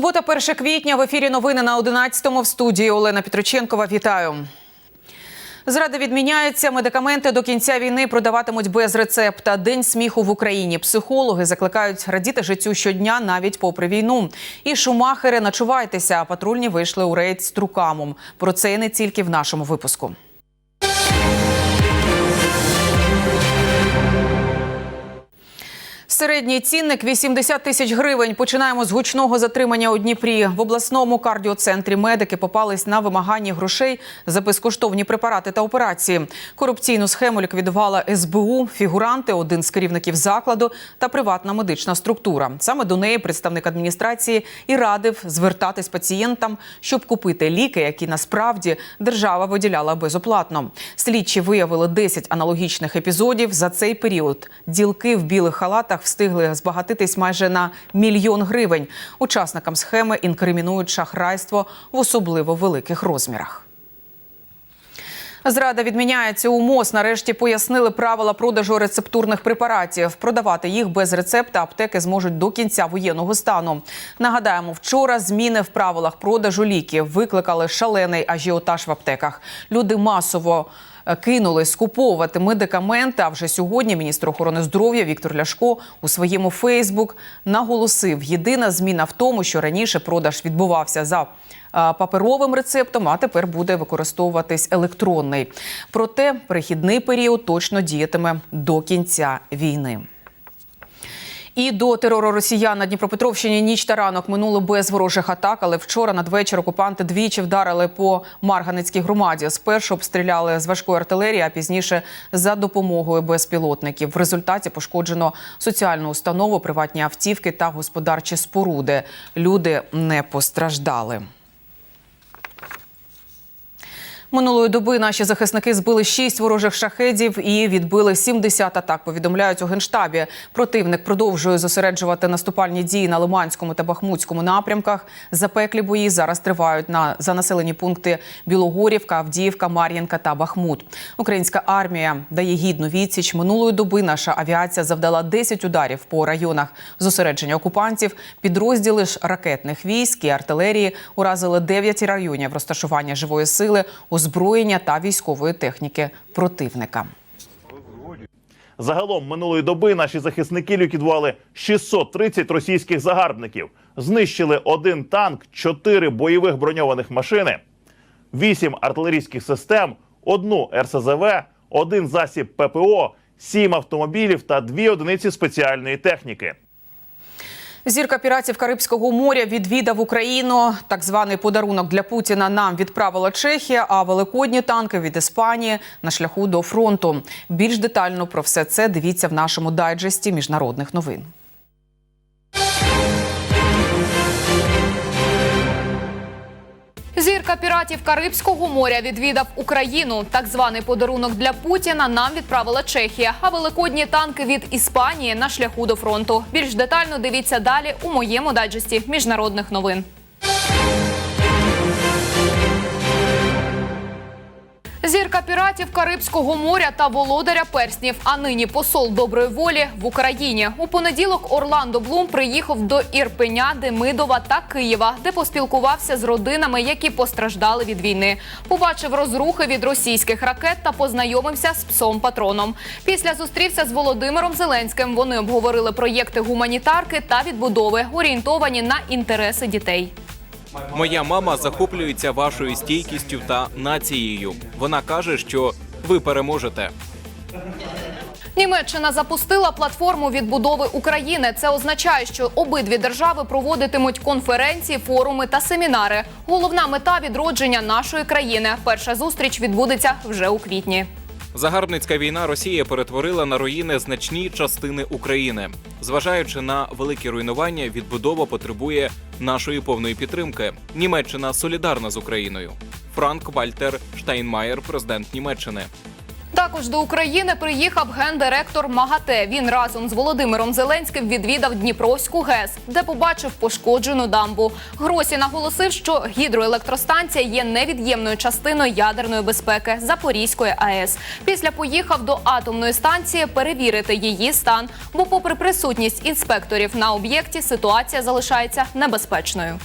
Субота, 1 квітня. В ефірі новини на 11-му. В студії Олена Петроченкова. Вітаю. Зрада відміняється. Медикаменти до кінця війни продаватимуть без рецепта. День сміху в Україні. Психологи закликають радіти життю щодня, навіть попри війну. І шумахери, начувайтеся. Патрульні вийшли у рейд з трукамом. Про це і не тільки в нашому випуску. Середній цінник 80 тисяч гривень. Починаємо з гучного затримання у Дніпрі. В обласному кардіоцентрі медики попались на вимагання грошей за безкоштовні препарати та операції. Корупційну схему ліквідувала СБУ, фігуранти, один з керівників закладу та приватна медична структура. Саме до неї представник адміністрації і радив звертатись пацієнтам, щоб купити ліки, які насправді держава виділяла безоплатно. Слідчі виявили 10 аналогічних епізодів за цей період. Ділки в білих халатах встигли збагатитись майже на мільйон гривень. Учасникам схеми інкримінують шахрайство в особливо великих розмірах. Зрада відміняється у МОЗ. Нарешті пояснили правила продажу рецептурних препаратів. Продавати їх без рецепта аптеки зможуть до кінця воєнного стану. Нагадаємо, вчора зміни в правилах продажу ліків викликали шалений ажіотаж в аптеках. Люди масово е, кинули скуповувати медикаменти. А вже сьогодні міністр охорони здоров'я Віктор Ляшко у своєму Фейсбук наголосив: єдина зміна в тому, що раніше продаж відбувався за паперовим рецептом, а тепер буде використовуватись електронний. Проте перехідний період точно діятиме до кінця війни. І до терору росіян на Дніпропетровщині ніч та ранок минули без ворожих атак, але вчора надвечір окупанти двічі вдарили по Марганецькій громаді. Спершу обстріляли з важкої артилерії, а пізніше за допомогою безпілотників. В результаті пошкоджено соціальну установу, приватні автівки та господарчі споруди. Люди не постраждали. Минулої доби наші захисники збили шість ворожих шахедів і відбили 70 атак. Повідомляють у генштабі. Противник продовжує зосереджувати наступальні дії на Лиманському та Бахмутському напрямках. Запеклі бої зараз тривають на за населені пункти Білогорівка, Авдіївка, Мар'їнка та Бахмут. Українська армія дає гідну відсіч. Минулої доби наша авіація завдала 10 ударів по районах зосередження окупантів. Підрозділи ж ракетних військ і артилерії уразили 9 районів розташування живої сили озброєння та військової техніки противника. Загалом минулої доби наші захисники ліквідували 630 російських загарбників, знищили один танк, чотири бойових броньованих машини, вісім артилерійських систем, одну РСЗВ, один засіб ППО, сім автомобілів та дві одиниці спеціальної техніки. Зірка піратів Карибського моря відвідав Україну. Так званий подарунок для Путіна нам відправила Чехія, а великодні танки від Іспанії на шляху до фронту. Більш детально про все це дивіться в нашому дайджесті міжнародних новин. Зірка піратів Карибського моря відвідав Україну. Так званий подарунок для Путіна нам відправила Чехія. А великодні танки від Іспанії на шляху до фронту. Більш детально дивіться далі у моєму дайджесті міжнародних новин. Зірка піратів Карибського моря та володаря перснів, а нині посол доброї волі в Україні. У понеділок Орландо Блум приїхав до Ірпеня, Демидова та Києва, де поспілкувався з родинами, які постраждали від війни. Побачив розрухи від російських ракет та познайомився з псом патроном. Після зустрівся з Володимиром Зеленським. Вони обговорили проєкти гуманітарки та відбудови, орієнтовані на інтереси дітей. Моя мама захоплюється вашою стійкістю та нацією. Вона каже, що ви переможете. Німеччина запустила платформу відбудови України. Це означає, що обидві держави проводитимуть конференції, форуми та семінари. Головна мета відродження нашої країни. Перша зустріч відбудеться вже у квітні. Загарбницька війна Росія перетворила на руїни значні частини України. Зважаючи на великі руйнування, відбудова потребує нашої повної підтримки. Німеччина солідарна з Україною. Франк Вальтер Штайнмаєр, президент Німеччини. Також до України приїхав гендиректор МАГАТЕ. Він разом з Володимиром Зеленським відвідав Дніпровську ГЕС, де побачив пошкоджену дамбу. Гросі наголосив, що гідроелектростанція є невід'ємною частиною ядерної безпеки Запорізької АЕС. Після поїхав до атомної станції перевірити її стан, бо, попри присутність інспекторів на об'єкті, ситуація залишається небезпечною.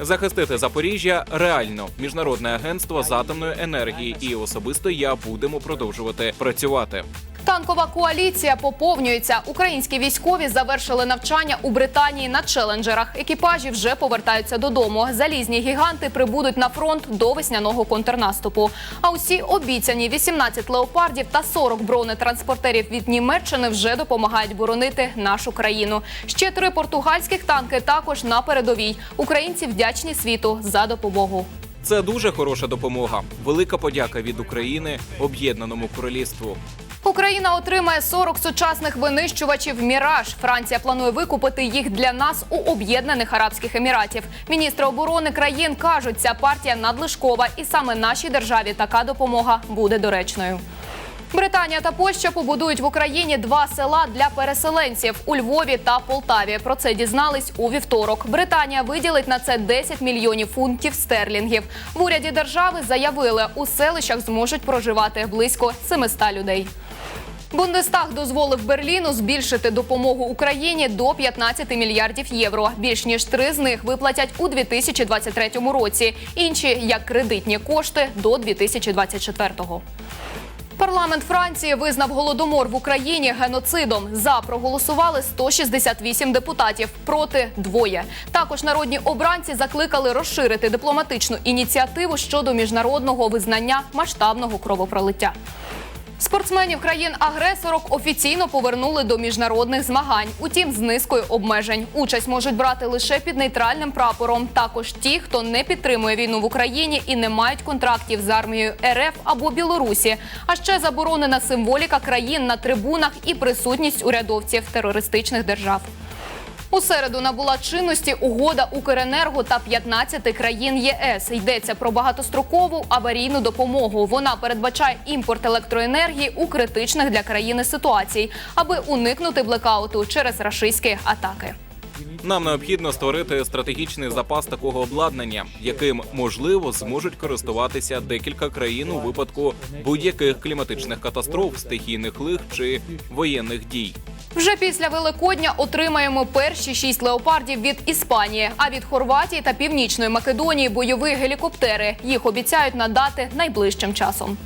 Захистити Запоріжжя реально. Міжнародне агентство з атомної енергії і особисто я будемо продовжувати працювати. Танкова коаліція поповнюється. Українські військові завершили навчання у Британії на челенджерах. Екіпажі вже повертаються додому. Залізні гіганти прибудуть на фронт до весняного контрнаступу. А усі обіцяні 18 леопардів та 40 бронетранспортерів від Німеччини вже допомагають боронити нашу країну. Ще три португальських танки також на передовій. Українці вдячні світу за допомогу. Це дуже хороша допомога. Велика подяка від України об'єднаному королівству. Україна отримає 40 сучасних винищувачів Міраж. Франція планує викупити їх для нас у Об'єднаних Арабських Еміратів. Міністри оборони країн кажуть, ця партія надлишкова, і саме нашій державі така допомога буде доречною. Британія та Польща побудують в Україні два села для переселенців у Львові та Полтаві. Про це дізнались у вівторок. Британія виділить на це 10 мільйонів фунтів стерлінгів. В уряді держави заявили, у селищах зможуть проживати близько 700 людей. Бундестаг дозволив Берліну збільшити допомогу Україні до 15 мільярдів євро. Більш ніж три з них виплатять у 2023 році. Інші як кредитні кошти до 2024-го. Парламент Франції визнав голодомор в Україні геноцидом. За проголосували 168 депутатів, проти двоє. Також народні обранці закликали розширити дипломатичну ініціативу щодо міжнародного визнання масштабного кровопролиття. Спортсменів країн-агресорок офіційно повернули до міжнародних змагань. Утім, з низкою обмежень. Участь можуть брати лише під нейтральним прапором. Також ті, хто не підтримує війну в Україні і не мають контрактів з армією РФ або Білорусі. А ще заборонена символіка країн на трибунах і присутність урядовців терористичних держав. У середу набула чинності угода Укренерго та 15 країн ЄС. Йдеться про багатострокову аварійну допомогу. Вона передбачає імпорт електроенергії у критичних для країни ситуацій, аби уникнути блекауту через рашистські атаки. Нам необхідно створити стратегічний запас такого обладнання, яким можливо зможуть користуватися декілька країн у випадку будь-яких кліматичних катастроф, стихійних лих чи воєнних дій. Вже після Великодня отримаємо перші шість леопардів від Іспанії, а від Хорватії та Північної Македонії бойові гелікоптери. Їх обіцяють надати найближчим часом.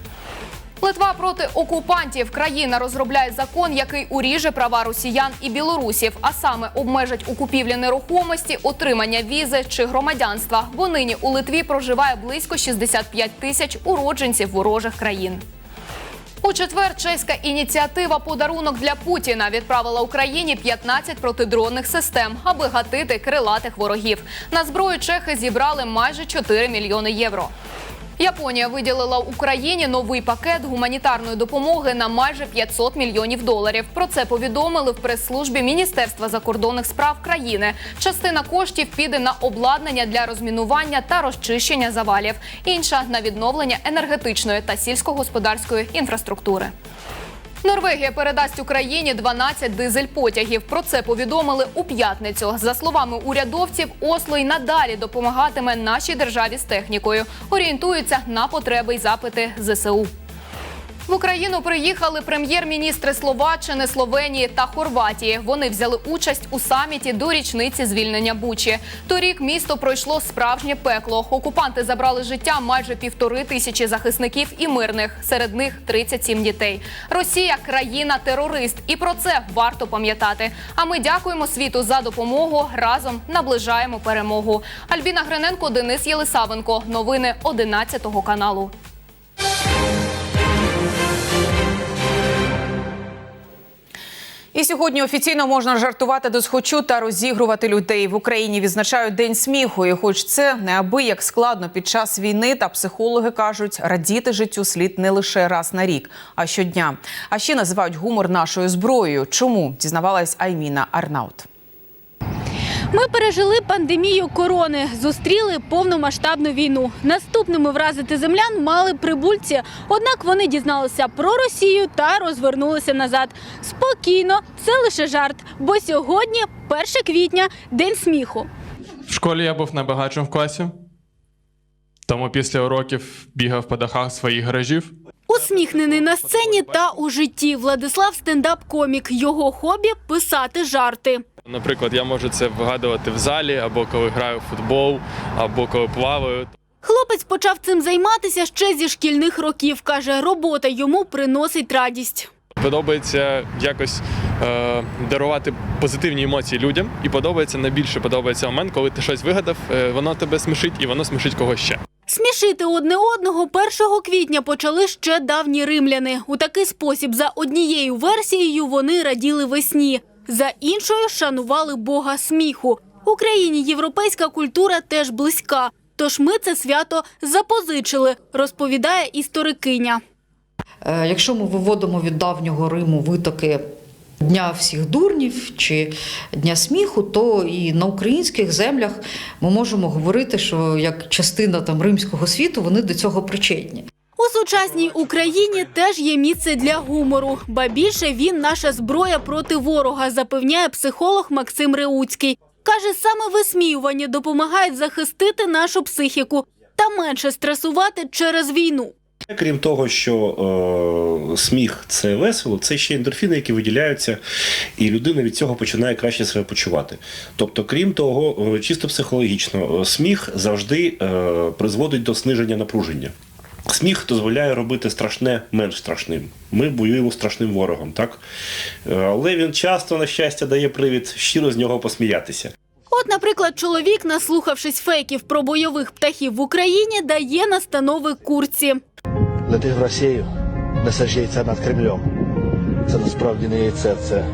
Литва проти окупантів. Країна розробляє закон, який уріже права росіян і білорусів, а саме обмежить у купівлі нерухомості, отримання візи чи громадянства. Бо нині у Литві проживає близько 65 тисяч уродженців ворожих країн. У четвер чеська ініціатива Подарунок для Путіна відправила Україні 15 протидронних систем, аби гатити крилатих ворогів. На зброю чехи зібрали майже 4 мільйони євро. Японія виділила Україні новий пакет гуманітарної допомоги на майже 500 мільйонів доларів. Про це повідомили в прес-службі Міністерства закордонних справ країни. Частина коштів піде на обладнання для розмінування та розчищення завалів, інша на відновлення енергетичної та сільськогосподарської інфраструктури. Норвегія передасть Україні 12 дизель-потягів. Про це повідомили у п'ятницю. За словами урядовців, Осло й надалі допомагатиме нашій державі з технікою. Орієнтуються на потреби й запити ЗСУ. В Україну приїхали прем'єр-міністри Словаччини, Словенії та Хорватії. Вони взяли участь у саміті до річниці звільнення Бучі. Торік місто пройшло справжнє пекло. Окупанти забрали життя майже півтори тисячі захисників і мирних. Серед них 37 дітей. Росія країна-терорист, і про це варто пам'ятати. А ми дякуємо світу за допомогу. Разом наближаємо перемогу. Альбіна Гриненко, Денис Єлисавенко. Новини 11 каналу. І сьогодні офіційно можна жартувати до схочу та розігрувати людей в Україні. Відзначають день сміху. І хоч це неабияк складно під час війни, та психологи кажуть, радіти життю слід не лише раз на рік, а щодня. А ще називають гумор нашою зброєю. Чому дізнавалась Айміна Арнаут. Ми пережили пандемію корони, зустріли повномасштабну війну. Наступними вразити землян мали прибульці. Однак вони дізналися про Росію та розвернулися назад. Спокійно, це лише жарт. Бо сьогодні, 1 квітня, день сміху. В школі я був найбагатшим в класі, тому після уроків бігав по дахах своїх гаражів. Усміхнений на сцені та у житті. Владислав стендап-комік. Його хобі писати жарти. Наприклад, я можу це вигадувати в залі, або коли граю в футбол, або коли плаваю. Хлопець почав цим займатися ще зі шкільних років. каже, робота йому приносить радість. Подобається якось е, дарувати позитивні емоції людям, і подобається найбільше подобається момент, коли ти щось вигадав, е, воно тебе смішить і воно смішить когось ще. Смішити одне одного 1 квітня почали ще давні римляни. У такий спосіб за однією версією вони раділи весні, за іншою шанували Бога сміху. Україні європейська культура теж близька. Тож ми це свято запозичили, розповідає історикиня. Е, Якщо ми виводимо від давнього Риму витоки Дня всіх дурнів чи Дня сміху, то і на українських землях ми можемо говорити, що як частина там римського світу вони до цього причетні. У сучасній Україні теж є місце для гумору, ба більше він наша зброя проти ворога, запевняє психолог Максим Реуцький. Каже, саме висміювання допомагають захистити нашу психіку та менше стресувати через війну. Крім того, що е, сміх це весело, це ще ендорфіни, які виділяються, і людина від цього починає краще себе почувати. Тобто, крім того, е, чисто психологічно, е, сміх завжди е, призводить до зниження напруження. Сміх дозволяє робити страшне менш страшним. Ми воюємо страшним ворогом, так? Е, Але він часто, на щастя, дає привід щиро з нього посміятися. От, наприклад, чоловік, наслухавшись фейків про бойових птахів в Україні, дає настанови курці. Лети в Росію, несеш яйце над Кремлем. Це насправді не яйце, це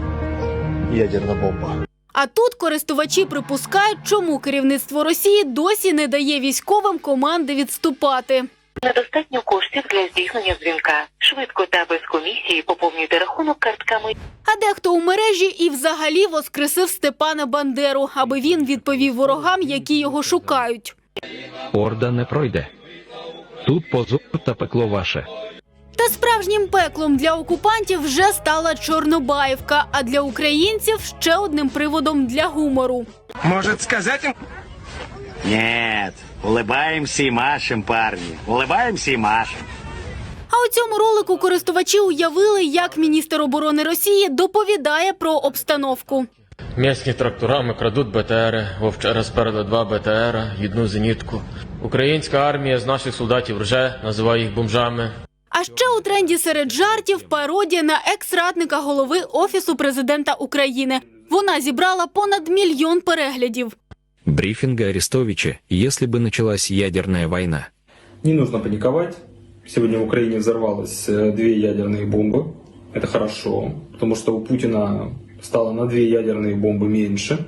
ядерна бомба. А тут користувачі припускають, чому керівництво Росії досі не дає військовим команди відступати. Недостатньо коштів для здійснення дзвінка. Швидко та без комісії поповнюйте рахунок картками А дехто у мережі і взагалі воскресив Степана Бандеру, аби він відповів ворогам, які його шукають. Орда не пройде. Тут позор та пекло ваше. Та справжнім пеклом для окупантів вже стала Чорнобаївка, а для українців ще одним приводом для гумору. Может сказать им? Нет, улыбаемся и машем, парни. Улыбаемся и машем. А у цьому ролику користувачі уявили, як міністр оборони Росії доповідає про обстановку. Місні тракторами крадуть БТРи. Вовчара спереду два БТРа, одну зенітку. Українська армія з наших солдатів рже, називає їх бомжами. А ще у тренді серед жартів пародія на екс-радника голови Офісу президента України. Вона зібрала понад мільйон переглядів. Брифинг Арестовича, если бы началась ядерная война. Не нужно паниковать. Сегодня в Украине взорвалось э, две ядерные бомбы. Это хорошо, потому что у Путина стало на две ядерные бомбы меньше.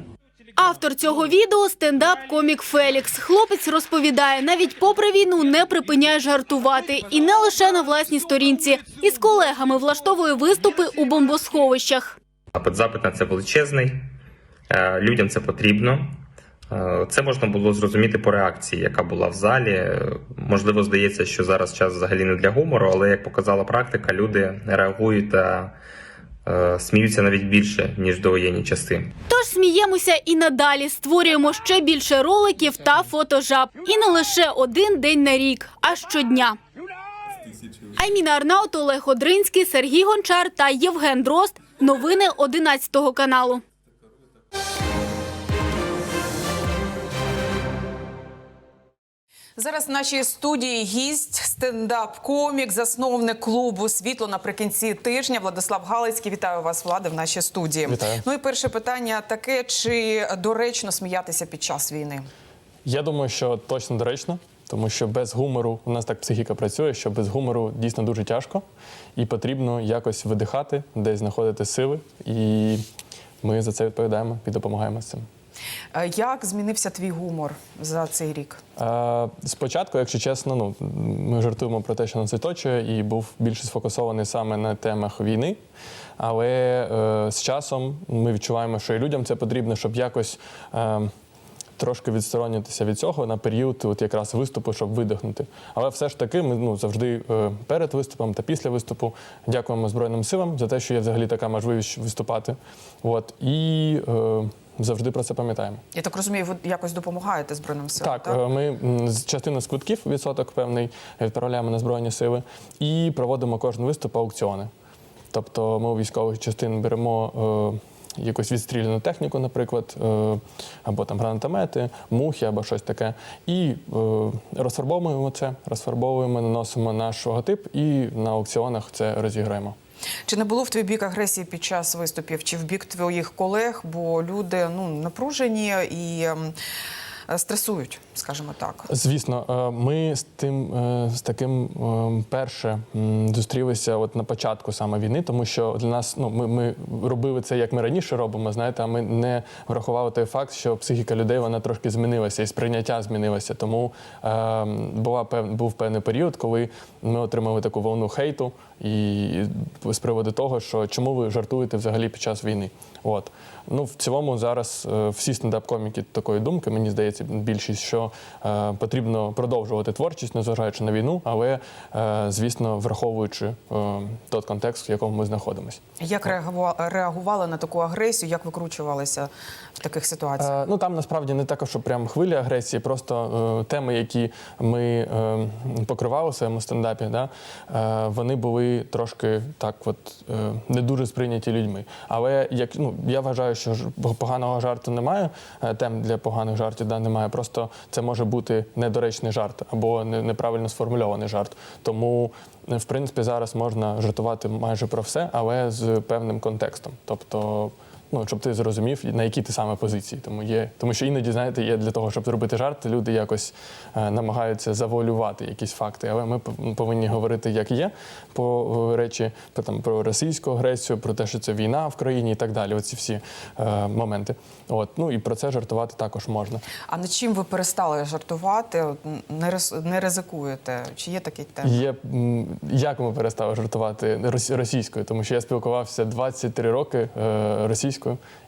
Автор цього відео стендап-комік Фелікс. Хлопець розповідає, навіть попри війну не припиняє жартувати і не лише на власній сторінці. Із колегами влаштовує виступи у бомбосховищах. Запит на це величезний. Е, Людям це потрібно. Е, Це можна було зрозуміти по реакції, яка була в залі. Можливо, здається, що зараз час взагалі не для гумору, але як показала практика, люди реагують та е, сміються навіть більше ніж довоєнні часи. Тож сміємося і надалі. Створюємо ще більше роликів та фотожаб. І не лише один день на рік, а щодня. Айміна Арнаут, Олег Одринський, Сергій Гончар та Євген Дрозд. Новини 11 каналу. Зараз в нашій студії гість, стендап-комік, засновник клубу Світло наприкінці тижня. Владислав Галицький. Вітаю вас, влади, в нашій студії. Вітаю. Ну і перше питання таке: чи доречно сміятися під час війни? Я думаю, що точно доречно, тому що без гумору у нас так психіка працює, що без гумору дійсно дуже тяжко, і потрібно якось видихати, десь знаходити сили. І ми за це відповідаємо і допомагаємо з цим. Е, Як змінився твій гумор за цей рік? Е, Спочатку, якщо чесно, ну ми жартуємо про те, що нас оточує, і був більше сфокусований саме на темах війни. Але е, з часом ми відчуваємо, що і людям це потрібно, щоб якось. Е, Трошки відсторонитися від цього на період от якраз виступу, щоб видихнути. Але все ж таки, ми ну завжди е, перед виступом та після виступу дякуємо Збройним силам за те, що є взагалі така можливість виступати. От і е, завжди про це пам'ятаємо. Я так розумію, ви якось допомагаєте Збройним силам? Так, е, ми частину з квитків відсоток певний відправляємо на збройні сили і проводимо кожен виступ аукціони. Тобто ми у військових частин беремо. Е, Якусь відстріляну техніку, наприклад, е, або там гранатомети, мухи, або щось таке. І е, розфарбовуємо це, розфарбовуємо, наносимо наш логотип і на аукціонах це розіграємо. Чи не було в твій бік агресії під час виступів, чи в бік твоїх колег? Бо люди ну напружені і ем, стресують, скажімо так. Звісно, е, ми з тим е, з таким е, перше зустрілися от на початку саме війни, тому що для нас ну ми, ми робили це як ми раніше робимо, знаєте, а ми не врахували той факт, що психіка людей вона трошки змінилася і сприйняття змінилося. Тому е, була був певний період, коли ми отримали таку волну хейту і з приводу того, що чому ви жартуєте взагалі під час війни. От ну в цілому зараз е, всі стендап-коміки такої думки, мені здається, більшість, що е, потрібно продовжувати творчість, незважаючи на війну, але е, звісно, враховуючи е, той контекст, в якому ми знаходимося. Як реагува- реагували на таку агресію? Як викручувалися в таких ситуаціях? Е, ну там насправді не також, що прям хвиля агресії, просто е, теми, які ми е, покривали в своєму стендапі, да, е, вони були трошки так, от е, не дуже сприйняті людьми. Але як ну я вважаю, що поганого жарту немає, е, тем для поганих жартів да, немає. Просто це може бути недоречний жарт або неправильно сформульований жарт. Тому е, в принципі зараз можна жартувати майже про все, але з певним контекстом. Тобто ну, щоб ти зрозумів, на якій ти саме позиції. Тому є, тому що іноді, знаєте, є для того, щоб зробити жарт, люди якось е, намагаються завуалювати якісь факти. Але ми повинні говорити, як є, по речі, про там про російську агресію, про те, що це війна в країні і так далі. Оці всі е, моменти. От ну і про це жартувати також можна. А над чим ви перестали жартувати? Не рис- не ризикуєте? Чи є такі теми? Є як ми перестали жартувати російською, тому що я спілкувався 23 роки е, російською,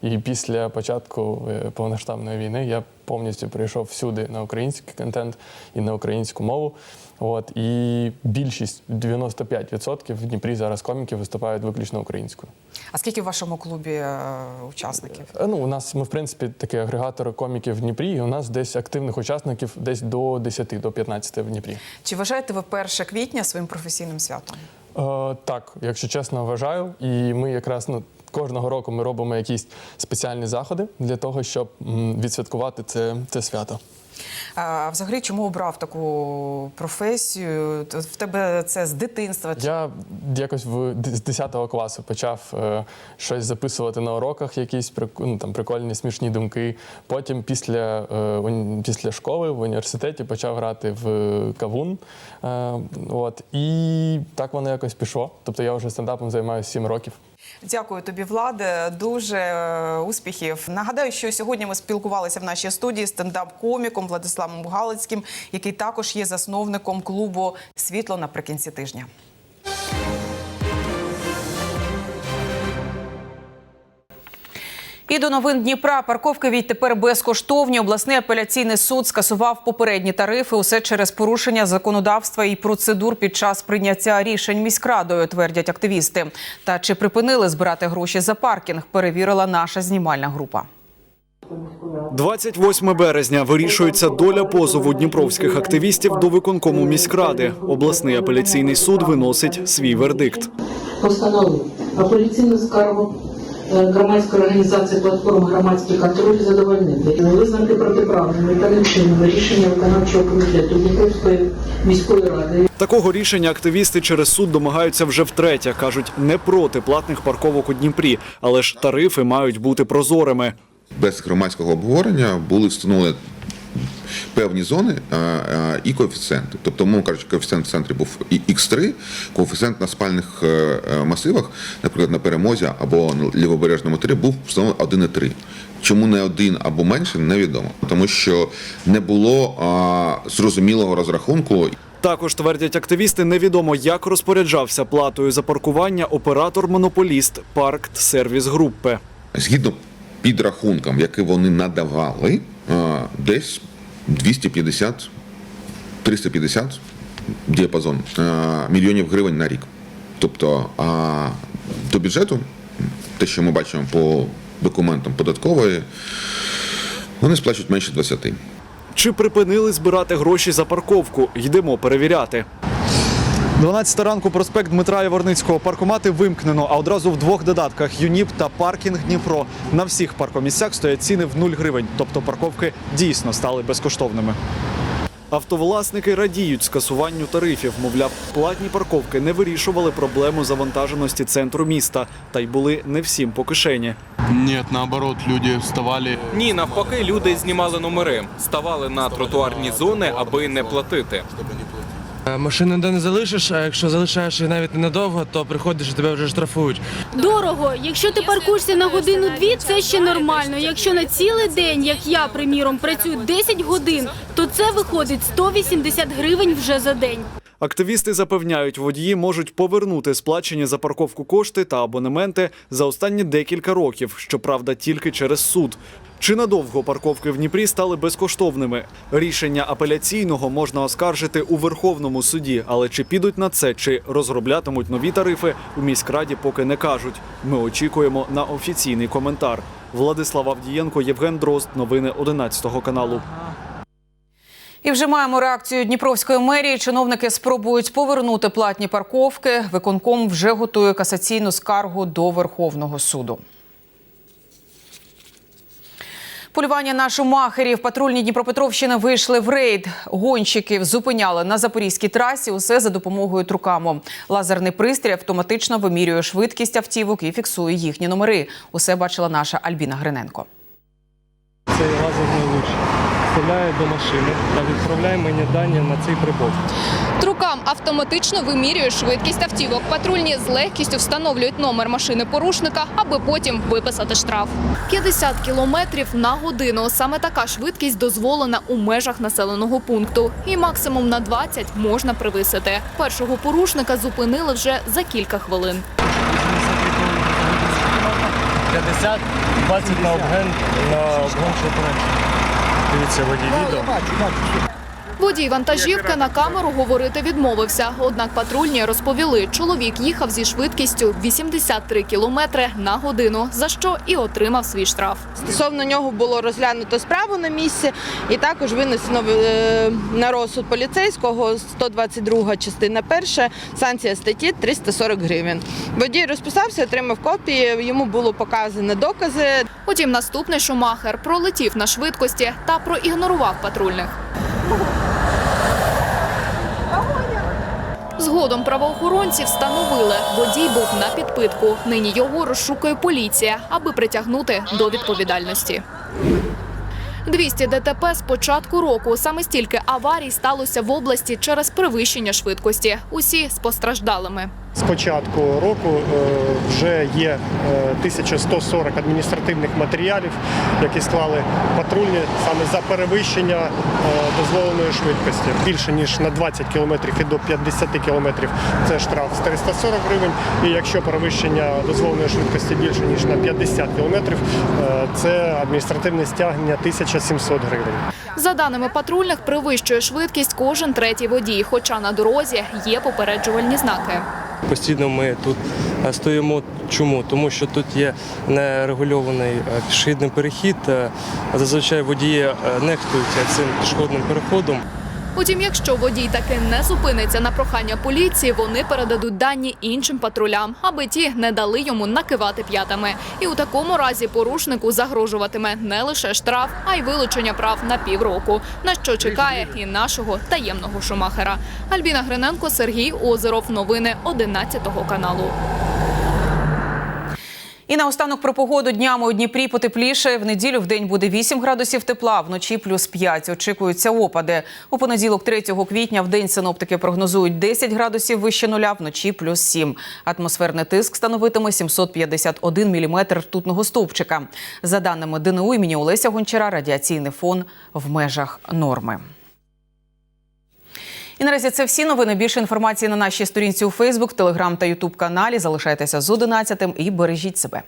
і після початку е, повноштабної війни я повністю прийшов всюди на український контент і на українську мову. От і більшість 95% в Дніпрі зараз коміків виступають виключно українською. А скільки в вашому клубі е, учасників? Е, Ну, у нас ми в принципі такий агрегатор коміків в Дніпрі. і У нас десь активних учасників десь до 10, до 15 в Дніпрі. Чи вважаєте ви 1 квітня своїм професійним святом? Е, так, якщо чесно, вважаю. І ми якраз ну, кожного року ми робимо якісь спеціальні заходи для того, щоб відсвяткувати це, це свято. А взагалі, чому обрав таку професію? В тебе це з дитинства? Я якось в з 10 класу почав е, щось записувати на уроках, якісь прик- ну, там, прикольні смішні думки. Потім після, е, після школи в університеті почав грати в кавун. Е, от, і так воно якось пішло. Тобто я вже стендапом займаюся 7 років. Дякую тобі, Владе. Дуже е, успіхів. Нагадаю, що сьогодні ми спілкувалися в нашій студії з стендап-коміком Владиславом Галицьким, який також є засновником клубу Світло наприкінці тижня. І до новин Дніпра парковки відтепер безкоштовні. Обласний апеляційний суд скасував попередні тарифи. Усе через порушення законодавства і процедур під час прийняття рішень міськрадою, твердять активісти. Та чи припинили збирати гроші за паркінг? Перевірила наша знімальна група. 28 березня вирішується доля позову дніпровських активістів до виконкому міськради. Обласний апеляційний суд виносить свій вердикт. постановив апеляційну скаргу громадської організації платформи громадський контроль задовольнити визнати протиправними та нечинними рішення виконавчого комітету Дніпровської міської ради Такого рішення активісти через суд домагаються вже втретє. кажуть, не проти платних парковок у Дніпрі, але ж тарифи мають бути прозорими. без громадського обговорення були встановлені певні зони і коефіцієнти. Тобто, мовно кажучи, коефіцієнт в центрі був і Х3, коефіцієнт на спальних е, е, масивах, наприклад, на перемозі або на лівобережному 3, був встановлений 1,3. Чому не один або менше, невідомо. Тому що не було а, зрозумілого розрахунку Також твердять активісти, невідомо як розпоряджався платою за паркування оператор-монополіст Парк Сервіс Группе. згідно підрахункам, які вони надавали, десь 250 350 діапазон е, мільйонів гривень на рік. Тобто до бюджету, те, що ми бачимо по документам податкової, вони сплачують менше 20. Чи припинили збирати гроші за парковку? Йдемо перевіряти. 12 ранку проспект Дмитра Яворницького. Паркомати вимкнено, а одразу в двох додатках ЮНІП та паркінг Дніпро. На всіх паркомісцях стоять ціни в 0 гривень, тобто парковки дійсно стали безкоштовними. Автовласники радіють скасуванню тарифів. Мовляв, платні парковки не вирішували проблему завантаженості центру міста, та й були не всім по кишені. Нет, наоборот, люди вставали. Ні, навпаки, люди знімали номери, ставали на тротуарні зони, аби не платити. Е, Машину де не залишиш, а якщо залишаєш її навіть ненадовго, то приходиш і тебе вже штрафують. Дорого. Якщо ти паркуєшся на годину-дві, це ще нормально. Якщо на цілий день, як я, приміром, працюю 10 годин, то це виходить 180 гривень вже за день. Активісти запевняють, водії можуть повернути сплачені за парковку кошти та абонементи за останні декілька років, щоправда, тільки через суд. Чи надовго парковки в Дніпрі стали безкоштовними? Рішення апеляційного можна оскаржити у Верховному суді, але чи підуть на це, чи розроблятимуть нові тарифи у міськраді, поки не кажуть. Ми очікуємо на офіційний коментар. Владислав Авдієнко, Євген Дрозд. Новини 11 каналу. І вже маємо реакцію Дніпровської мерії. Чиновники спробують повернути платні парковки. Виконком вже готує касаційну скаргу до Верховного суду. Полювання на шумахерів. Патрульні Дніпропетровщини вийшли в рейд. Гонщиків зупиняли на запорізькій трасі. Усе за допомогою трукамо. Лазерний пристрій автоматично вимірює швидкість автівок і фіксує їхні номери. Усе бачила наша Альбіна Гриненко. Цей лазерний вставляє до машини та відправляє мені дані на цей прибор. Трукам автоматично вимірює швидкість автівок. Патрульні з легкістю встановлюють номер машини порушника, аби потім виписати штраф. 50 кілометрів на годину. Саме така швидкість дозволена у межах населеного пункту. І максимум на 20 можна привисити. Першого порушника зупинили вже за кілька хвилин. 50, 20 на обген на обгон операцію. Дивіться воді відео. Водій вантажівки на камеру говорити відмовився. Однак патрульні розповіли, чоловік їхав зі швидкістю 83 кілометри на годину, за що і отримав свій штраф. Стосовно нього було розглянуто справу на місці і також винесено е, на розсуд поліцейського 122 частина перша, санкція статті 340 гривень. Водій розписався, отримав копії, йому було показано докази. Утім, наступний шумахер пролетів на швидкості та проігнорував патрульних. Згодом правоохоронці встановили, водій був на підпитку. Нині його розшукує поліція, аби притягнути до відповідальності. 200 ДТП з початку року. Саме стільки аварій сталося в області через перевищення швидкості. Усі з постраждалими. З початку року е, вже є е, 1140 адміністративних матеріалів, які склали патрульні саме за перевищення е, дозволеної швидкості. Більше ніж на 20 кілометрів і до 50 кілометрів це штраф з 340 гривень. І якщо перевищення дозволеної швидкості більше ніж на 50 кілометрів, е, це адміністративне стягнення 1700 гривень. За даними патрульних, перевищує швидкість кожен третій водій, хоча на дорозі є попереджувальні знаки. Постійно ми тут е, стоїмо. Чому? Тому що тут є нерегульований е, пішохідний перехід. е, Зазвичай водії нехтують цим пішохідним переходом. Утім, якщо водій таки не зупиниться на прохання поліції, вони передадуть дані іншим патрулям, аби ті не дали йому накивати п'ятами. І у такому разі порушнику загрожуватиме не лише штраф, а й вилучення прав на півроку, на що чекає і нашого таємного шумахера. Альбіна Гриненко, Сергій Озеров. Новини 11 каналу. І наостанок про погоду днями у Дніпрі потепліше. В неділю в день буде 8 градусів тепла, вночі плюс 5. Очікуються опади. У понеділок 3 квітня в день синоптики прогнозують 10 градусів вище нуля, вночі плюс 7. Атмосферний тиск становитиме 751 міліметр ртутного стовпчика. За даними ДНУ імені Олеся Гончара, радіаційний фон в межах норми. І наразі це всі новини. Більше інформації на нашій сторінці у Фейсбук, Телеграм та Ютуб каналі. Залишайтеся з 11 і бережіть себе.